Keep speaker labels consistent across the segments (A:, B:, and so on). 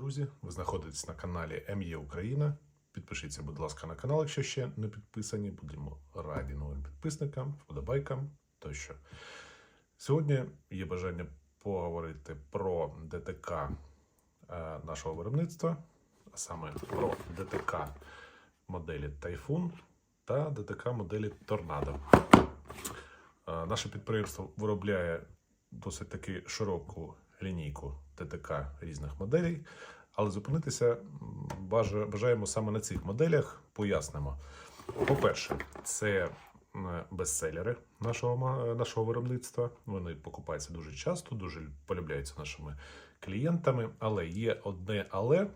A: друзі! Ви знаходитесь на каналі МЄ Україна. Підпишіться, будь ласка, на канал, якщо ще не підписані. Будемо раді новим підписникам, вподобайкам тощо. Сьогодні є бажання поговорити про ДТК е, нашого виробництва, а саме про ДТК моделі Тайфун та ДТК моделі Торнадо. Е, Наше підприємство виробляє досить таки широку лінійку ТТК різних моделей, але зупинитися бажаємо саме на цих моделях. Пояснимо. По-перше, це бестселери нашого, нашого виробництва. Вони покупаються дуже часто, дуже полюбляються нашими клієнтами. Але є одне але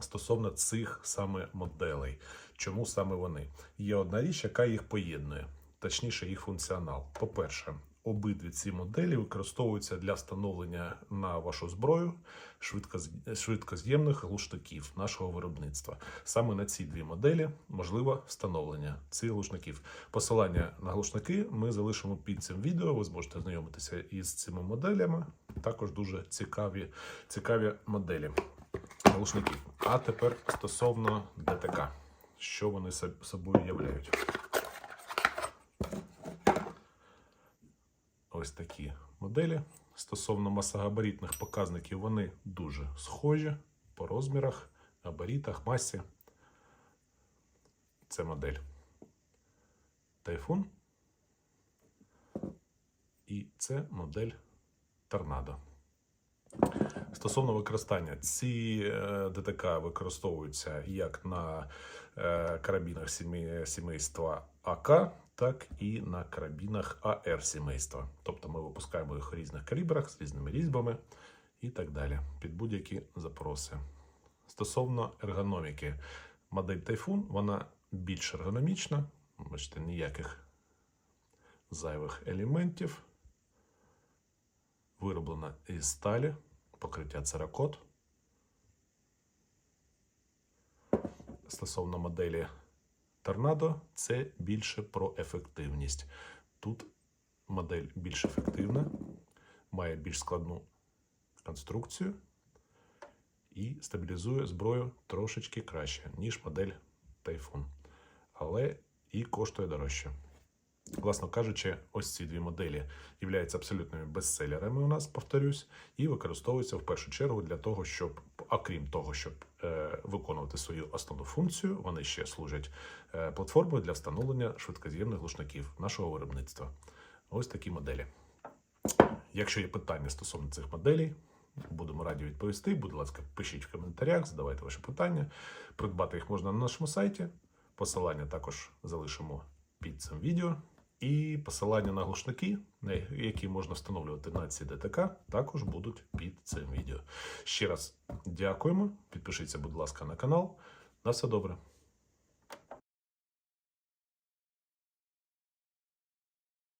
A: стосовно цих саме моделей. Чому саме вони? Є одна річ, яка їх поєднує, точніше, їх функціонал. По-перше, обидві ці моделі використовуються для встановлення на вашу зброю швидкоз- швидкоз'ємних глушників нашого виробництва. Саме на ці дві моделі можливо встановлення цих глушників. Посилання на глушники ми залишимо під цим відео. Ви зможете знайомитися із цими моделями. Також дуже цікаві, цікаві моделі глушників. А тепер стосовно ДТК, що вони собою являють. Ось такі моделі. Стосовно масогабаритних показників, вони дуже схожі по розмірах, габаритах, масі. Це модель Тайфун. І це модель Торнадо. Стосовно використання, ці е, ДТК використовуються як на е, карабінах сімей- сімейства АК, так і на карабінах АР сімейства. Тобто ми випускаємо їх у різних калібрах з різними різьбами і так далі під будь-які запроси. Стосовно ергономіки, модель Typhoon, вона більш ергономічна. Бачите, ніяких зайвих елементів. Вироблена із сталі, покриття церакот. Стосовно моделі Торнадо, це більше про ефективність. Тут модель більш ефективна, має більш складну конструкцію і стабілізує зброю трошечки краще, ніж модель Typhoon. Але і коштує дорожче. Власно кажучи, ось ці дві моделі являються абсолютними бестселерами у нас, повторюсь, і використовуються в першу чергу для того, щоб, окрім того, щоб е, виконувати свою основну функцію, вони ще служать е, платформою для встановлення швидкоз'ємних глушників нашого виробництва. Ось такі моделі. Якщо є питання стосовно цих моделей, будемо раді відповісти. Будь ласка, пишіть в коментарях, задавайте ваші питання. Придбати їх можна на нашому сайті. Посилання також залишимо під цим відео. І посилання на глушники, які можна встановлювати на ці ДТК, також будуть під цим відео. Ще раз дякуємо. Підпишіться, будь ласка, на канал. На все добре.